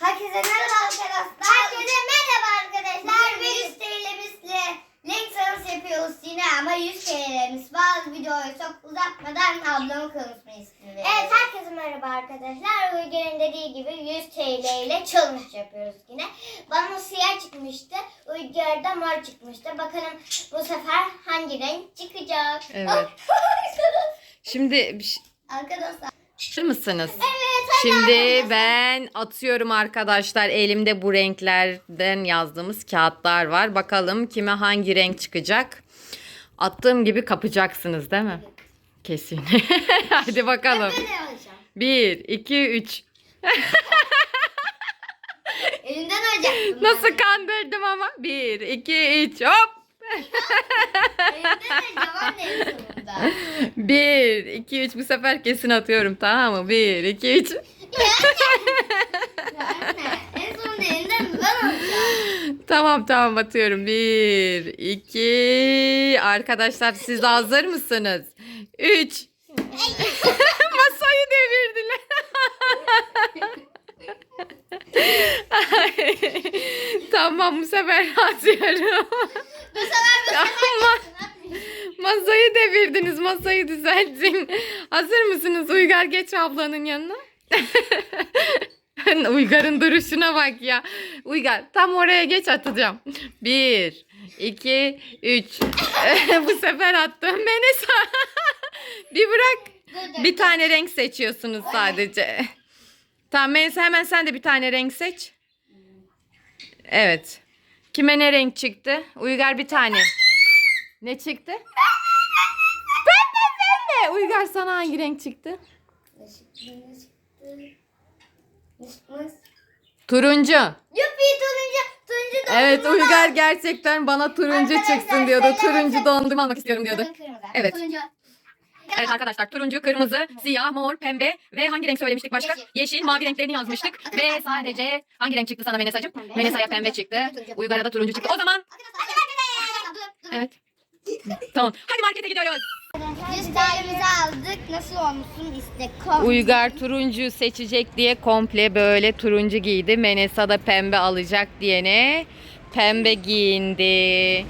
Herkese merhaba arkadaşlar. Herkese merhaba arkadaşlar. Bugün TL'mizle link yapıyoruz yine ama 100 TL'miz. Bazı videoyu çok uzatmadan ablamın konuşmayı istiyorum. Evet herkese merhaba arkadaşlar. Uygar'ın dediği gibi 100 TL ile challenge yapıyoruz yine. Bana siyah çıkmıştı. Uygar'da mor çıkmıştı. Bakalım bu sefer hangi renk çıkacak? Evet. Şimdi bir şey- arkadaşlar. Hazır mısınız? Evet Şimdi ben atıyorum arkadaşlar. Elimde bu renklerden yazdığımız kağıtlar var. Bakalım kime hangi renk çıkacak. Attığım gibi kapacaksınız değil mi? Kesin. Hadi bakalım. 1, 2, 3. Elinden alacaktım. Nasıl kandırdım ama? 1, 2, 3 hop. 1, 2, 3 bu sefer kesin atıyorum tamam mı? 1, 2, 3. Ya anne en sonunda elinden ben alacağım. Tamam tamam atıyorum. 1, 2. Arkadaşlar siz hazır mısınız? 3. Masayı devirdiler. tamam bu sefer atıyorum. Bu sefer bu sefer masayı devirdiniz. Masayı düzeltin. Hazır mısınız? Uygar geç ablanın yanına. Uygar'ın duruşuna bak ya. Uygar tam oraya geç atacağım. Bir, iki, üç. Bu sefer attım. Beni sağ. Bir bırak. Bir tane renk seçiyorsunuz sadece. Tamam Melisa hemen sen de bir tane renk seç. Evet. Kime ne renk çıktı? Uygar bir tane. Ne çıktı? Pembe pembe. Uygar sana hangi renk çıktı? Turuncu. Yuppi turuncu turuncu dondurma. Evet Uygar gerçekten bana turuncu Arkadaşlar, çıksın diyordu. Turuncu dondurma almak istiyorum diyordu. Evet. Turuncu. Evet arkadaşlar turuncu, kırmızı, siyah, mor, pembe ve hangi renk söylemiştik başka? Yeşil. Mavi renklerini yazmıştık. Ve sadece hangi renk çıktı sana Menesa'cığım? Menesa'ya pembe çıktı. Uygar'a da turuncu çıktı. O zaman evet. Tamam. Hadi markete gidiyoruz. Yüz TL'mizi aldık. Nasıl olmuşsun iste. Kom. Uygar turuncu seçecek diye komple böyle turuncu giydi. Menesa da pembe alacak diyene pembe giyindi.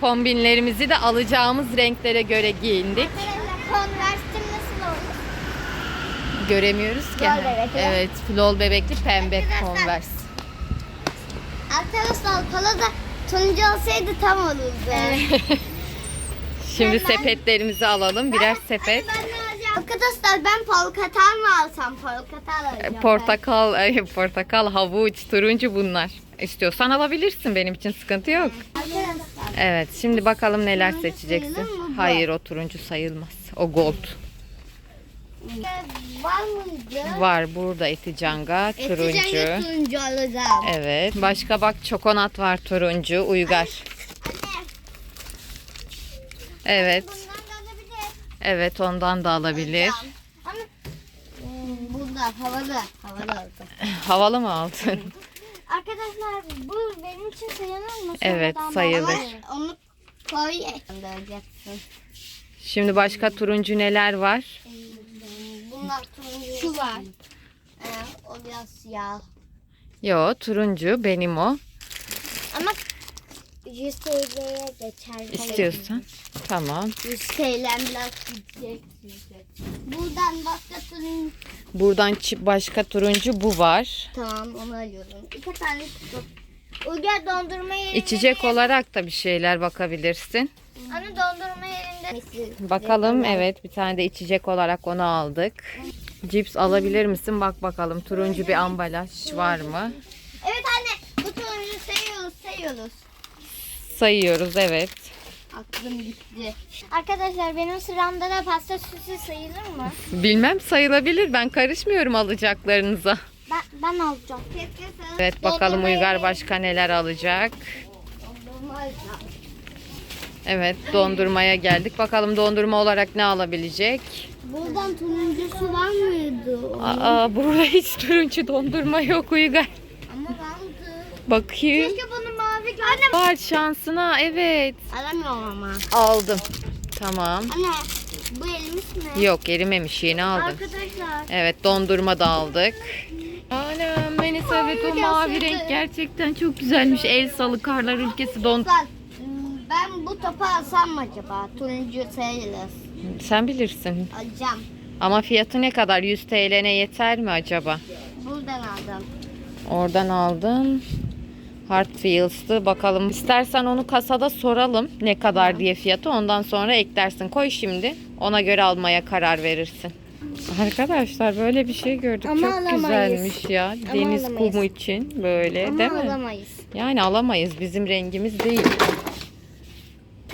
Kombinlerimizi de alacağımız renklere göre giyindik. Konversim nasıl olur? Göremiyoruz ki. Lol bebekli. Evet, lol bebekli pembe Arkadaşlar. Converse. Arkadaşlar kola da turuncu olsaydı tam olurdu. Şimdi Ben- sepetlerimizi alalım. Birer sepet. Alacağım? Arkadaşlar ben polkatal mı alsam? Polkatal alacağım. ben. Portakal, ay, portakal, havuç, turuncu bunlar. İstiyorsan alabilirsin. Benim için sıkıntı yok. Arkadaşlar. Evet, şimdi bakalım neler seçeceksin. Hayır, o turuncu sayılmaz. O gold. Var mıydı? Var burada eticanga, turuncu. turuncu alacağım. Evet. Başka bak çokonat var turuncu, uygar. Evet. Bundan. Evet, ondan da alabilir. Hmm, bunlar havalı. Havalı aldım. Havalı mı aldın? Arkadaşlar bu benim için sayılır mı? Evet, Sonradan sayılır. Onu koy. Şimdi başka turuncu neler var? Bunlar turuncu. Şu var. Ee, o biraz siyah. Yo, turuncu benim o. Ama 100 TL'ye geçer. İstiyorsan. Tamam. 100 TL'm biraz gidecek. Buradan başka turuncu. Buradan çi- başka turuncu bu var. Tamam onu alıyorum. İki tane tutup. Uygar dondurma yerinde. İçecek olarak da bir şeyler bakabilirsin. Hani dondurma yerinde. Bakalım evet bir tane de içecek olarak onu aldık. Cips alabilir misin? Bak bakalım turuncu bir ambalaj var mı? Evet anne bu turuncu sayıyoruz sayıyoruz. Sayıyoruz evet. Aklım gitti. Arkadaşlar benim sıramda da pasta süsü sayılır mı? Bilmem sayılabilir. Ben karışmıyorum alacaklarınıza. Ben, ben alacağım. Evet bakalım Uygar başka neler alacak. Evet dondurmaya geldik. Bakalım dondurma olarak ne alabilecek? Buradan turuncusu var mıydı? Aa burada hiç turuncu dondurma yok Uygar. Ama vardı. Bakayım. Mavi Anne. Var şansına evet. Alamıyorum ama. Aldım. Tamam. Anne bu elimiz mi? Yok erimemiş yeni aldım. Arkadaşlar. Evet dondurma da aldık. Anam Melis evet o mavi renk gerçekten çok güzelmiş. El salı karlar ülkesi don. Ben bu topu alsam mı acaba? Turuncu sayılır. Sen bilirsin. Alacağım. Ama fiyatı ne kadar? 100 TL'ne yeter mi acaba? Buradan aldım. Oradan aldım. Hard Feels'tı. Bakalım. İstersen onu kasada soralım ne kadar diye fiyatı. Ondan sonra eklersin. Koy şimdi. Ona göre almaya karar verirsin. Arkadaşlar böyle bir şey gördük. Ama Çok alamayız. güzelmiş ya. Deniz alamayız. kumu için böyle Ama değil mi? alamayız. Yani alamayız. Bizim rengimiz değil.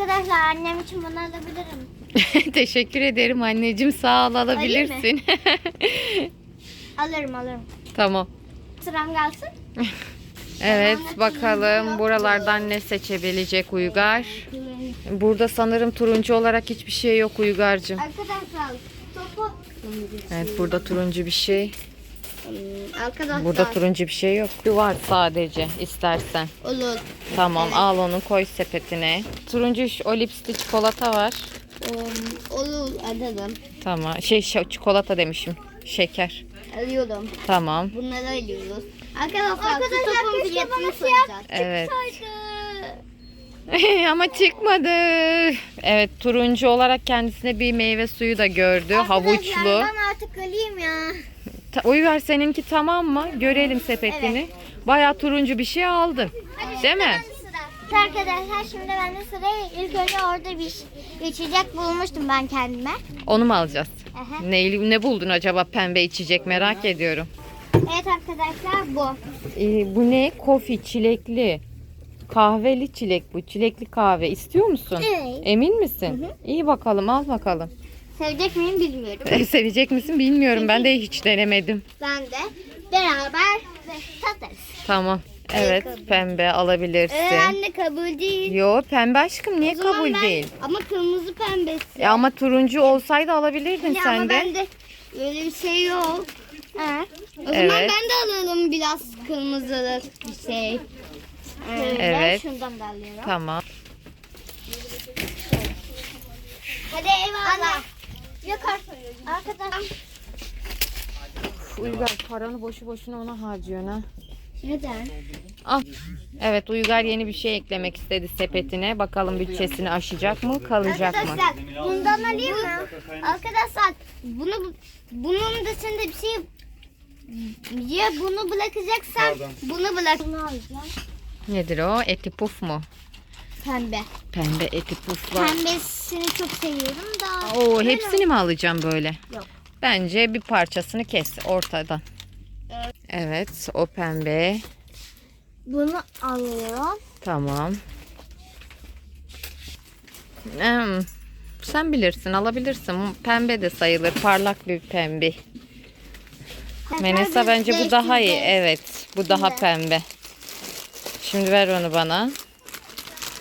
Arkadaşlar annem için bunu alabilirim. Teşekkür ederim anneciğim. Sağ ol alabilirsin. Alırım alırım. tamam. Sıram gelsin. Evet bakalım buralardan ne seçebilecek Uygar. Burada sanırım turuncu olarak hiçbir şey yok Uygar'cığım. Arkadaşlar topu... Evet burada turuncu bir şey. Hmm, Arkadaşlar. Burada turuncu bir şey yok. Var sadece istersen. Olur. Tamam al onu koy sepetine. Turuncu o lipsli çikolata var. Um, olur alırım. Tamam. Şey çikolata demişim. Şeker. Alıyorum. Tamam. Bunları alıyoruz. Arkadaşlar, Arkadaşlar topun soracağız. Evet. Ama çıkmadı. Evet turuncu olarak kendisine bir meyve suyu da gördü. Havuçlu. Ben artık alayım ya. Ta- Uygar seninki tamam mı? Görelim sepetini. Bayağı turuncu bir şey aldın. Değil mi? Arkadaşlar şimdi ben de sıraya ilk önce orada bir içecek bulmuştum ben kendime. Onu mu alacağız? Aha. Ne, ne buldun acaba pembe içecek merak ediyorum. Evet arkadaşlar bu. Ee, bu ne? Kofi çilekli. Kahveli çilek bu. Çilekli kahve. İstiyor musun? Evet. Emin misin? İyi bakalım al bakalım. Sevecek miyim bilmiyorum. Sevecek misin bilmiyorum. Ben de hiç denemedim. Ben de beraber tatarız. Tamam. Evet pembe alabilirsin. Ee, anne kabul değil. Yo pembe aşkım niye kabul ben- değil? Ama kırmızı pembesi. E, ama turuncu olsaydı alabilirdin Ya sen ama de. bende öyle bir şey yok. Ha. O zaman Evet. ben de alalım biraz kırmızılık bir şey. Ee, Evet. Ben şundan da alıyorum. Tamam. Hadi eyvallah. Yakar. Arkadaşlar. Uygar paranı boşu boşuna ona harcıyorsun ha. Neden? Al. Evet Uygar yeni bir şey eklemek istedi sepetine. Bakalım bütçesini aşacak mı kalacak mı? Arkadaşlar bundan alayım mı? Arkadaşlar bunu bunun dışında bir şey ya bunu bırakacaksam bunu bırak. Bunu alacağım. Nedir o? Eti puf mu? Pembe. Pembe eti puf var. Pembesini çok seviyorum da. Oo hepsini mi alacağım böyle? Yok. Bence bir parçasını kes ortadan. Evet o pembe. Bunu alıyorum. Tamam. Hmm, sen bilirsin alabilirsin. Pembe de sayılır. Parlak bir pembe. Menesa bence bu daha iyi. Evet bu daha Evet. pembe. Şimdi ver onu bana.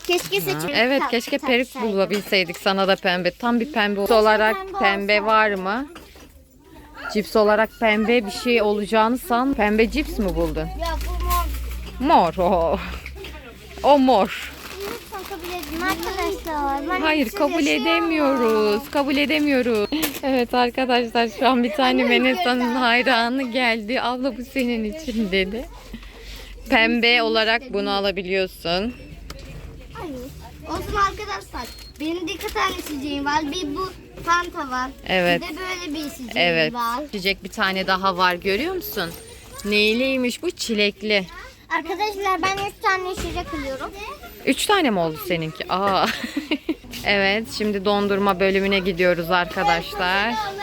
Keşke Ha, seçim. Evet keşke perik bulabilseydik sana da pembe. Tam bir pembe olarak pembe pembe olsaydı. var mı? Cips olarak pembe bir şey olacağını san. Pembe cips mi buldun? Ya bu mor. Mor o. O mor. Lütfen kabul edin arkadaşlar. Ben Hayır hepsini kabul edemiyoruz. Kabul edemiyoruz. Evet arkadaşlar şu an bir tane Menesa'nın hayranı geldi. Abla bu senin için dedi. Pembe olarak bunu alabiliyorsun. Hayır. Olsun arkadaşlar. Benim de iki tane içeceğim var. Bir bu Fanta var. Evet. Bir de böyle bir içeceğim Evet. var. İçecek bir tane daha var görüyor musun? Neyliymiş bu? Çilekli. Arkadaşlar ben üç tane içecek alıyorum. Üç tane mi oldu seninki? Aa. evet şimdi dondurma bölümüne gidiyoruz arkadaşlar.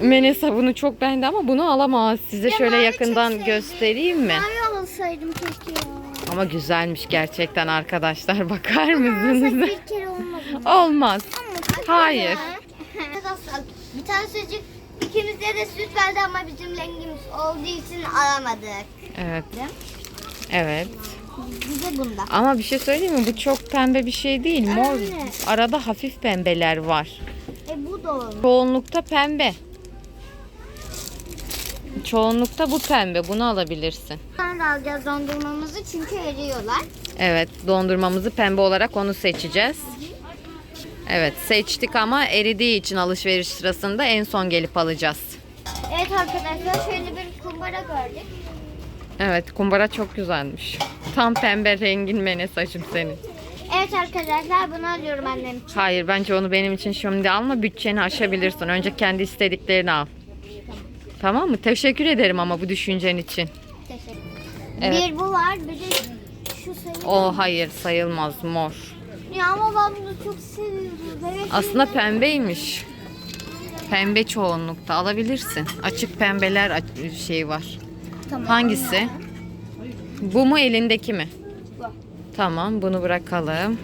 Menesa bunu çok beğendi ama bunu alamaz. Size şöyle mavi yakından göstereyim mi? Mavi alsaydım keşke ya. Ama güzelmiş gerçekten arkadaşlar. Bakar mısınız? bir kere olmadı mı? Olmaz. Ama Hayır. Bir tane çocuk ikimize de süt verdi ama bizim rengimiz olduğu için alamadık. Evet. Evet. Bize bunda. Ama bir şey söyleyeyim mi? Bu çok pembe bir şey değil. Mor. Anne. Arada hafif pembeler var. E bu da olur. Çoğunlukta pembe. Çoğunlukta bu pembe. Bunu alabilirsin. Sonra da alacağız dondurmamızı çünkü eriyorlar. Evet, dondurmamızı pembe olarak onu seçeceğiz. Evet, seçtik ama eridiği için alışveriş sırasında en son gelip alacağız. Evet arkadaşlar şöyle bir kum kumbara gördük. Evet kumbara çok güzelmiş. Tam pembe rengin Menesacığım senin. Evet arkadaşlar bunu alıyorum annem için. Hayır bence onu benim için şimdi alma bütçeni aşabilirsin. Önce kendi istediklerini al. Tamam mı? Teşekkür ederim ama bu düşüncen için. Teşekkür Evet. Bir bu var bir de şu sayı. O hayır sayılmaz mor. Ya ama ben bunu çok seviyorum. Evet. Aslında pembeymiş. Pembe çoğunlukta alabilirsin. Açık pembeler şey var. Tamam. Hangisi? Bu mu elindeki mi? Bu. Tamam bunu bırakalım.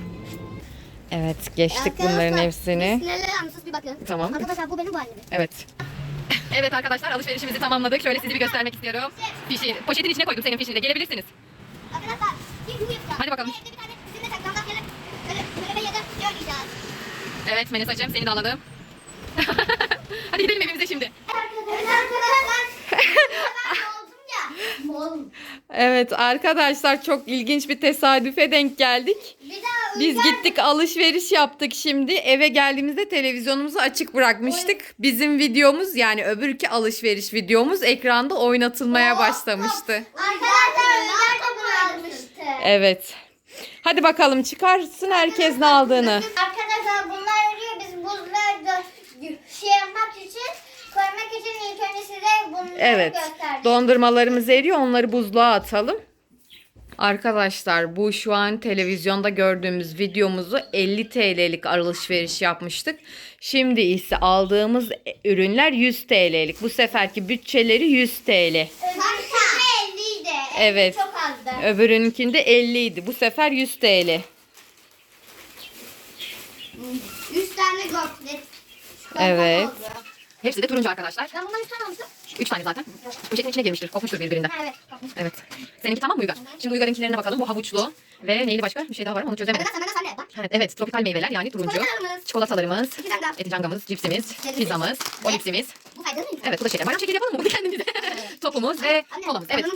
Evet geçtik bunların hepsini. Neler almışız bir bakın. Tamam. Arkadaşlar bu benim bu annemin. Evet. Evet arkadaşlar alışverişimizi tamamladık. Şöyle sizi bir göstermek istiyorum. Fişi, poşetin içine koydum senin fişini de. Gelebilirsiniz. Arkadaşlar yapacağız. Hadi bakalım. Bir tane sizinle saklambaç gelip böyle böyle ya da oynayacağız. Evet Menesacığım seni de alalım. Hadi gidelim evimize şimdi. Evet arkadaşlar. Oğlum. Evet arkadaşlar çok ilginç bir tesadüfe denk geldik. Bir daha Biz uygar- gittik alışveriş yaptık şimdi. Eve geldiğimizde televizyonumuzu açık bırakmıştık. Bizim videomuz yani öbürki alışveriş videomuz ekranda oynatılmaya başlamıştı. Arkadaşlar Uygar bunu almıştı. Evet. Hadi bakalım çıkarsın herkes ne aldığını. Arkadaşlar bunlar eriyor. Biz buzları da şey yapmak için koymak için ilk önce size bunları Evet. gösterdik. Dondurmalarımız eriyor. Onları buzluğa atalım. Arkadaşlar bu şu an televizyonda gördüğümüz videomuzu 50 TL'lik alışveriş yapmıştık. Şimdi ise aldığımız ürünler 100 TL'lik. Bu seferki bütçeleri 100 TL. Öbürkü 50'ydi. Evet. Çok azdı. Öbürünkinde 50 idi. Bu sefer 100 TL. 100 tane gofret. Evet. oldu. Hepsi de turuncu arkadaşlar. Ben bundan 3 tane almıştım. 3 tane zaten. Poşetin içine girmiştir. Kopmuştur birbirinden. Ha, evet. kopmuş. Evet. Seninki tamam mı Uygar? Şimdi Uygar'ınkilerine bakalım. Bu havuçlu. Ve neyli başka? Bir şey daha var ama onu çözemedim. Ben de sen de bak. Evet, evet. Tropikal meyveler yani turuncu. Çikolatalarımız. Çikolatalarımız. Çikolata. Eticangamız, cipsimiz, pizzamız, o lipsimiz. Bu faydalı mıydı? Evet bu da şeker. Bayram şekeri yapalım mı bunu kendimize? Topumuz ve Anne, kolamız. Evet.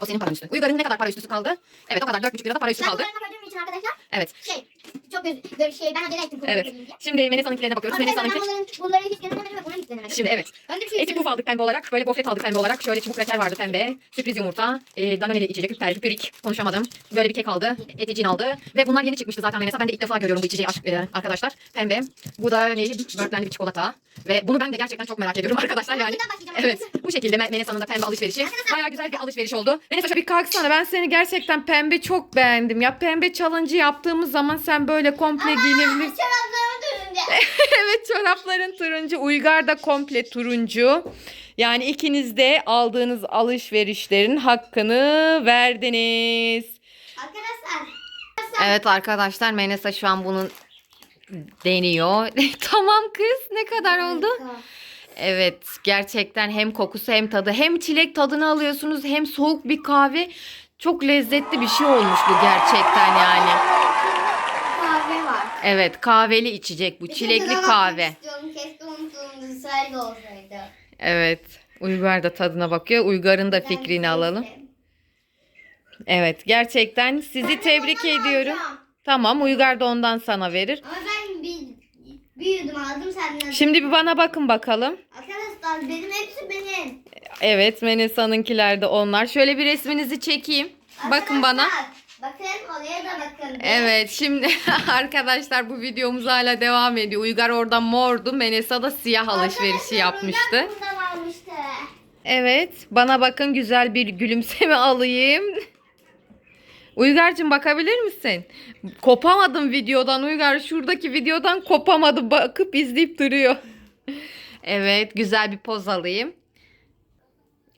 O senin paran üstü. Uygar'ın ne kadar para üstüsü kaldı? Evet o kadar. 4,5 lirada para üstü Ben kaldı. bunları koyduğum için arkadaşlar Evet. şey çok göz, böyle şey ben acele ettim. Evet. Şimdi Menesa'nınkilerine bakıyoruz. Menesa'nınki. bunların, bunları hiç denemedim ve buna hiç denemedim. Şimdi evet. Ben de bir şey Eti puf aldık pembe olarak. Böyle gofret aldık pembe olarak. Şöyle çubuk kraker vardı pembe. Sürpriz yumurta. E, danoneli içecek. Hüper, hüperik. Konuşamadım. Böyle bir kek aldı. Eticin aldı. Ve bunlar yeni çıkmıştı zaten Menesa. Ben de ilk defa görüyorum bu içeceği aşk- e, arkadaşlar. Pembe. Bu da neyi? Börtlenli bir çikolata. Ve bunu ben de gerçekten çok merak ediyorum arkadaşlar yani. Evet. Bu şekilde Me- Menesa'nın da pembe alışverişi. Bayağı güzel bir alışveriş oldu. Menesa şöyle bir kalksana. Ben seni gerçekten pembe çok beğendim. Ya pembe challenge yaptığımız zaman sen böyle komple giyinebilirsin. Çoraplarımı dönünce. evet çorapların turuncu. Uygar da komple turuncu. Yani ikiniz de aldığınız alışverişlerin hakkını verdiniz. Arkadaşlar. Evet arkadaşlar Menesa şu an bunu deniyor. tamam kız ne kadar oldu? Evet gerçekten hem kokusu hem tadı hem çilek tadını alıyorsunuz hem soğuk bir kahve. Çok lezzetli bir şey olmuş bu gerçekten yani. Evet kahveli içecek bu çilekli Tadına kahve. istiyorum. Keşke olsaydı. Evet. Uygar da tadına bakıyor. Uygar'ın da Ben fikrini de alalım. sevdim. Evet gerçekten sizi tebrik ediyorum. alacağım. Tamam Uygar da ondan sana verir. Ama ben bir, bir yudum aldım senden. Şimdi bir bana bakın bakalım. Arkadaşlar benim hepsi benim. Evet Menesa'nınkiler de onlar. Şöyle bir resminizi çekeyim. Bakın bana. Arkadaşlar, Bakın oraya da bakın. Evet şimdi arkadaşlar bu videomuz hala devam ediyor. Uygar orada mordu. Menesa da siyah alışverişi Arkadaşlar, yapmıştı. Almıştı. Evet bana bakın güzel bir gülümseme alayım. Uygar'cığım bakabilir misin? Kopamadım videodan Uygar. Şuradaki videodan kopamadı. Bakıp izleyip duruyor. Evet güzel bir poz alayım.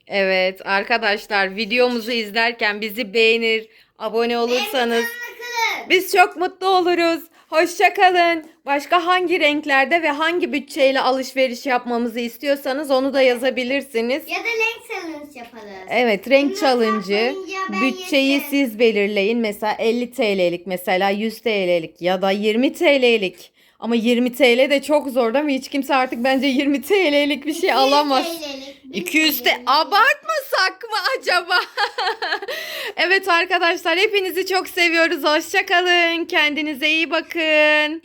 Evet arkadaşlar videomuzu izlerken bizi beğenir, abone olursanız biz çok mutlu oluruz. Hoşça kalın. Başka hangi renklerde ve hangi bütçeyle alışveriş yapmamızı istiyorsanız onu da yazabilirsiniz. Ya da renk challenge yaparız. Evet renk challenge'ı bütçeyi yedim. siz belirleyin. Mesela 50 TL'lik mesela 100 TL'lik ya da 20 TL'lik. Ama 20 TL de çok zor değil mi? Hiç kimse artık bence 20 TL'lik bir şey alamaz. 200 de abartmasak mı acaba? evet arkadaşlar hepinizi çok seviyoruz. Hoşça kalın. Kendinize iyi bakın.